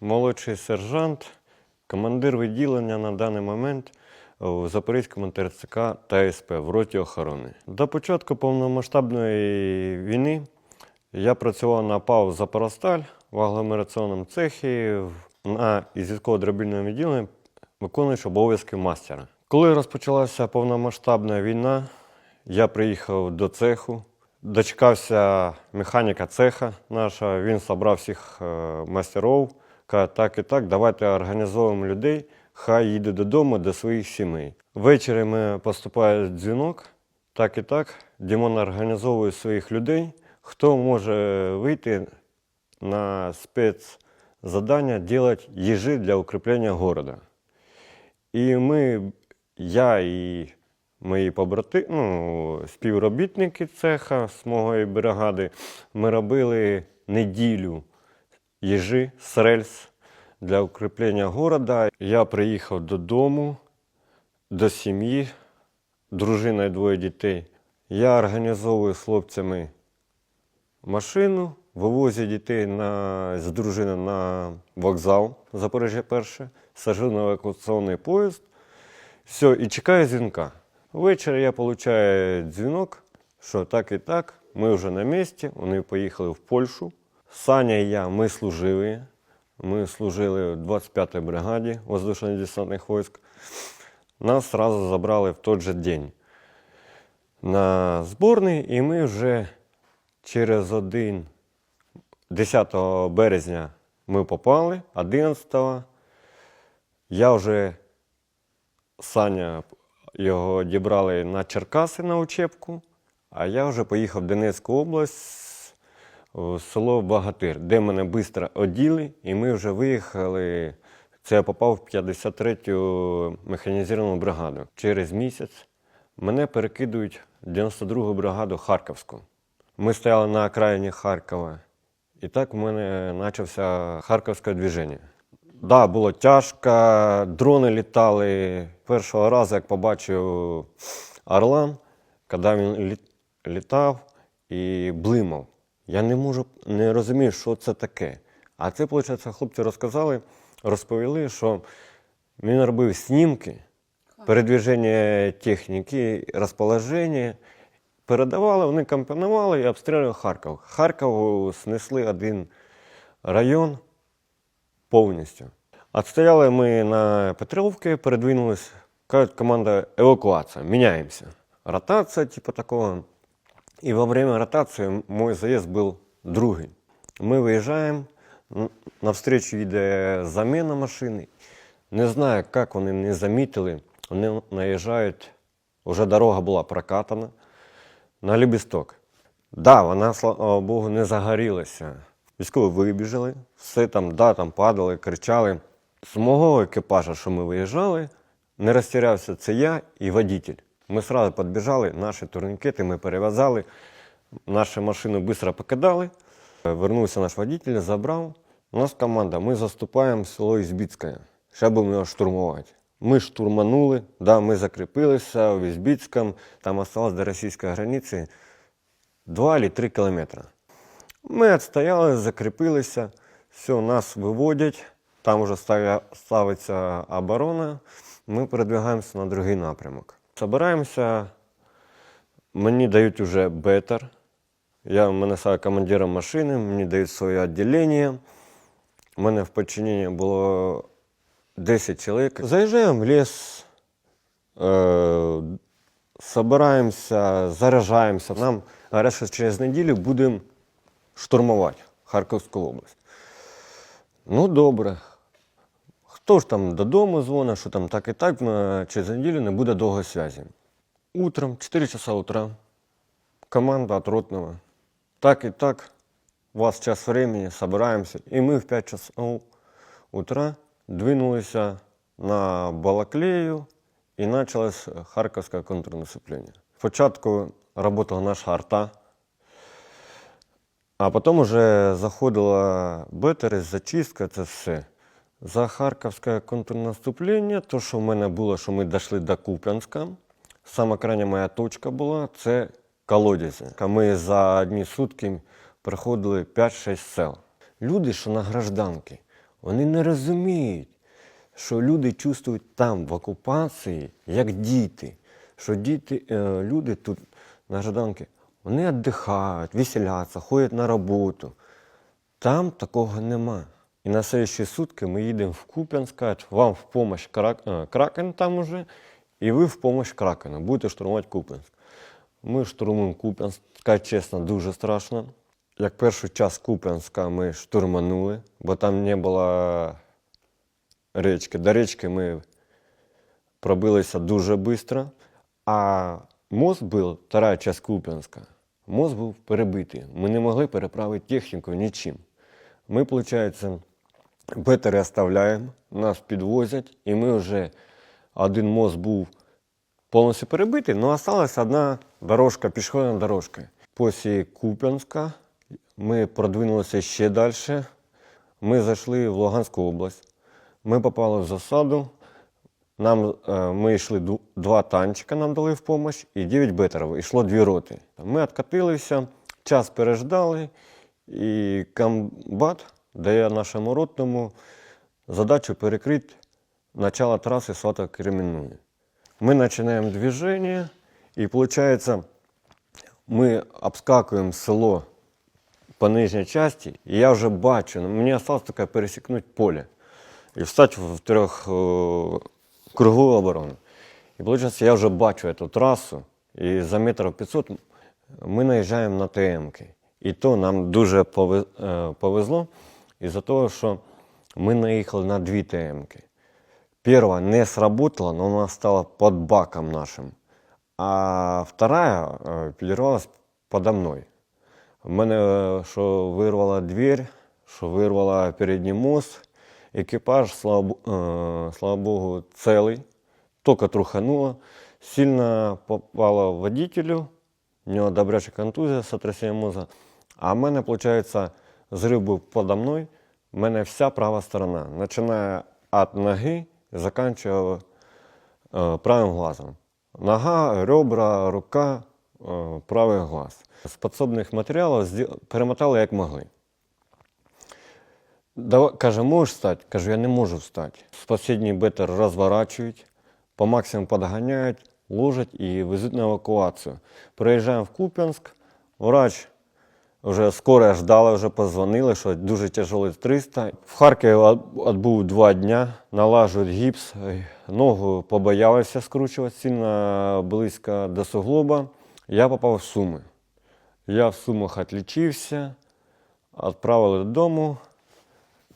молодший сержант, командир відділення на даний момент у Запорізькому ТРЦК та СП в роті охорони. До початку повномасштабної війни я працював на ПАУ Запоросталь в агломераційному цехі на із військово-дробільному відділенні, виконуючи обов'язки мастера. Коли розпочалася повномасштабна війна, я приїхав до цеху, дочекався механіка цеха нашого, він зібрав всіх е, мастерів, каже, так і так, давайте організовуємо людей, хай їде додому до своїх сімей. Ввечері ми поступає дзвінок, так і так, Дімон організовує своїх людей, хто може вийти на спецзадання делать їжі для укріплення города. І ми, я і мої побрати, ну, співробітники цеха з моєї бригади, ми робили неділю їжі з рельс для укріплення города. Я приїхав додому, до сім'ї, дружина і двоє дітей. Я організовую з хлопцями машину, вивозю дітей на, з дружини на вокзал Запоріжжя перше, сажу на евакуаційний поїзд. Все, і чекаю дзвінка. Ввечері я отримую дзвінок, що так і так, ми вже на місці, вони поїхали в Польщу. Саня і я, ми служили. Ми служили в 25-й бригаді воздушно-десантних військ. Нас одразу забрали в той же день на зборний, і ми вже через один 10 березня ми попали, 11 я вже Саня його дібрали на Черкаси на учебку, а я вже поїхав в Донецьку область, село Багатир, де мене швидко оділи, і ми вже виїхали. Це я попав в 53-ю механізовану бригаду. Через місяць мене перекидують в 92-гу бригаду Харківську. Ми стояли на окраїні Харкова, і так в мене почався харківське движення. Да, було тяжко, дрони літали. Першого разу, як побачив Орлан, коли він літав і блимав. Я не можу не розумію, що це таке. А це, виходить, хлопці розказали, розповіли, що він робив снімки, передвіження техніки, розположення. Передавали, вони компонували і обстрілювали Харків. Харків снесли один район повністю. Отстояли ми на Петровці, передвинулись. Кажуть, команда евакуація, міняємося. Ротація, типу такого. І во время ротації мой заїзд був другий. Ми виїжджаємо, навстречу йде заміна машини. Не знаю, як вони не замітили. Вони наїжджають, вже дорога була прокатана на Лібісток. Да, вона, слава Богу, не загорілася. Військові вибіжали, все там, да, там падали, кричали. З мого екіпажа, що ми виїжджали, не розтірявся це я і водитель. Ми одразу підбіжали, наші турнікети ми перев'язали, нашу машину швидко покидали. Вернувся наш водитель, забрав. У нас команда, ми заступаємо в село Ізбіцьке. Ще будемо його штурмувати. Ми штурманули, да, ми закріпилися в Ізбіцькому, там осталось до російської границі 2 або 3 кілометри. Ми відстояли, закріпилися, все, нас виводять, там вже ставиться оборона, ми передвигаємося на другий напрямок. Збираємося, мені дають вже бетер, я мене став командиром машини, мені дають своє відділення. У мене в підчиненні було 10 чоловік. Заїжджаємо в ліс, е, собираємося, заряджаємося. Нам говорять, що через неділю будемо штурмувати Харківську область. Ну, добре. Хто ж там додому дзвонить, що там так і так, через неділю не буде довгої зв'язі. Утром, 4 часа утра, команда от ротного. Так и так, у вас час времени, собираемся. И мы в 5 часов утра двинулись на Балаклею и началось харківське контрнаступлення. Спочатку працювала наша арта, а потім вже заходила бетери, зачистка, це все. За харківське контрнаступлення, то, що в мене було, що ми дійшли до Куп'янська, сама крайня моя точка була це колодязі. Ми за одні сутки проходили 5-6 сел. Люди, що на гражданки, Вони не розуміють, що люди чувствують там, в окупації, як діти. Що діти, е, люди тут на Жаданки, вони віддихають, веселяться, ходять на роботу. Там такого нема. І на следующие сутки ми їдемо в Куп'янськ, вам в помощь Крак... е, Кракен там уже, і ви в помощь Кракену, будете штурмувати Куп'янськ. Ми штурмуємо Куп'янськ, чесно, дуже страшно. Як перший час Куп'янська ми штурманули, бо там не було річки. До річки ми пробилися дуже швидко. А мост був, вторая часть Куп'янська, мост був перебитий. Ми не могли переправити техніку нічим. Ми, виходить, бетери оставляємо, нас підвозять, і ми вже один мост був повністю перебитий, але залишилася одна дорожка, пішохідна дорожка. Після Куп'янська ми продвинулися ще далі. Ми зайшли в Луганську область. Ми попали в засаду. Нам, е, ми йшли два танчика, нам дали в допомогу, і 9 бетерів. Йшло дві роти. Ми відкатилися, час переждали, і комбат дає нашому ротному задачу перекрити начало траси свато кременної Мы начинаем движение, и получается, мы обскакиваем село по нижней части, и я уже бачу, ну, мне осталось только пересекнуть поле и встать в трех э, круговую оборону. И получается, я уже бачу эту трассу, и за метров 500 ми наїжджаємо на ТМки. І то нам дуже пове- е, повезло із-за того, що ми наїхали на дві ТМки. Первая не сработала, но она стала под баком нашим. А вторая э, підірвалась подо мною. В мене е, що вирвала двір, що вирвала передній мост. Екіпаж, слава, е, слава Богу, целий. Тільки трухануло. Сильно попало водителю. У нього добряча контузія, сотрясіння мозга. А в мене, виходить, зрив був подо мною. У мене вся права сторона. Починає від ноги закінчує е, правим глазом. Нога, ребра, рука, е, правий глаз. З підсобних матеріалів перемотали як могли. Давай, каже, можеш встати? Кажу, я не можу встати. Спасідній бетер розворачують, по максимуму підганяють, ложать і везуть на евакуацію. Приїжджаємо в Куп'янськ, врач вже скоро ждали, вже позвонили, що дуже тяжелий 300. В Харкові відбув два дня, налажують гіпс, ногу побоялися скручувати сильно близько до суглоба. Я попав в Суми. Я в Сумах відлічився, відправили додому,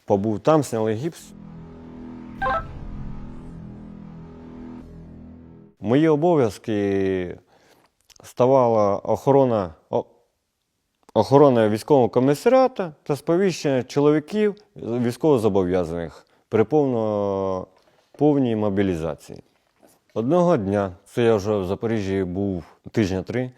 побув там, зняли гіпс. Мої обов'язки ставала охорона, о- охорона військового комісаріату та сповіщення чоловіків військовозобов'язаних при повно, повній мобілізації. Одного дня, це я вже в Запоріжжі був тижня три, е,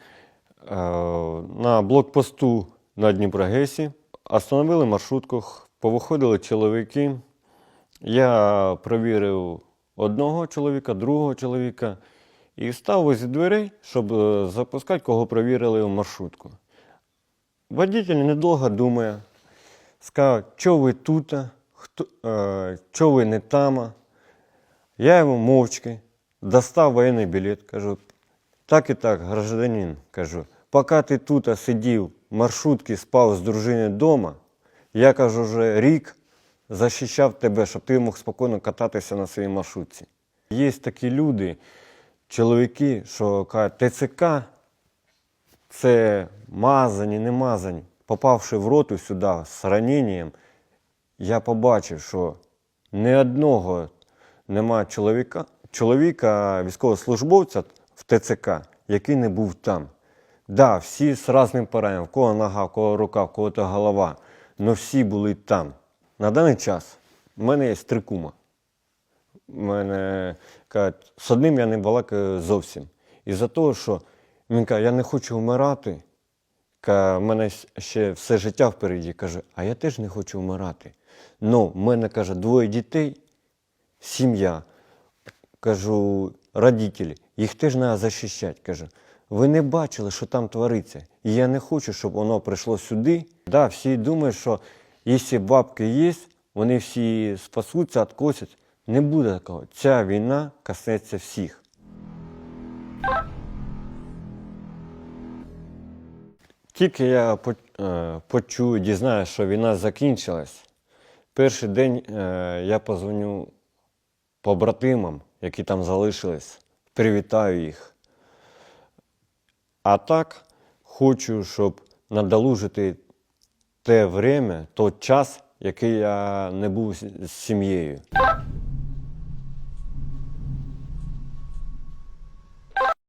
на блокпосту на Дніпрогесі остановили маршрутку, повиходили чоловіки. Я провірив одного чоловіка, другого чоловіка і став возле дверей, щоб е, запускати, кого провірили в маршрутку. Водитель недовго думає, сказав, що ви тут, що ви не там. Я йому мовчки достав воєнний білет, кажу, так і так, гражданин, кажу, поки ти тут сидів в маршрутці, спав з дружиною вдома, я кажу, вже рік захищав тебе, щоб ти мог спокійно кататися на своїй маршрутці. Є такі люди, чоловіки, що кажуть, ТЦК це мазані, не мазані. Попавши в роту сюди з раненням, я побачив, що ні одного нема чоловіка, чоловіка, військовослужбовця в ТЦК, який не був там. Да, всі з різним пораненням, в кого нога, в кого рука, в кого то голова, але всі були там. На даний час в мене є три кума. Мене кажуть, з одним я не балакаю зовсім. Із-за того, що він каже, я не хочу вмирати. В мене ще все життя впереді. Каже, а я теж не хочу вмирати. Ну, в мене каже, двоє дітей, сім'я. Кажу, родителі, їх теж треба захищати. Кажу, ви не бачили, що там твориться. І я не хочу, щоб воно прийшло сюди. Да, всі думають, що якщо бабки є, вони всі спасуться, откосять. Не буде такого. Ця війна коснеться всіх. Тільки я е, почую, дізнаюся, що війна закінчилась. Перший день е, я позвоню побратимам, які там залишились, привітаю їх. А так хочу, щоб надолужити те время, той час, який я не був з сім'єю.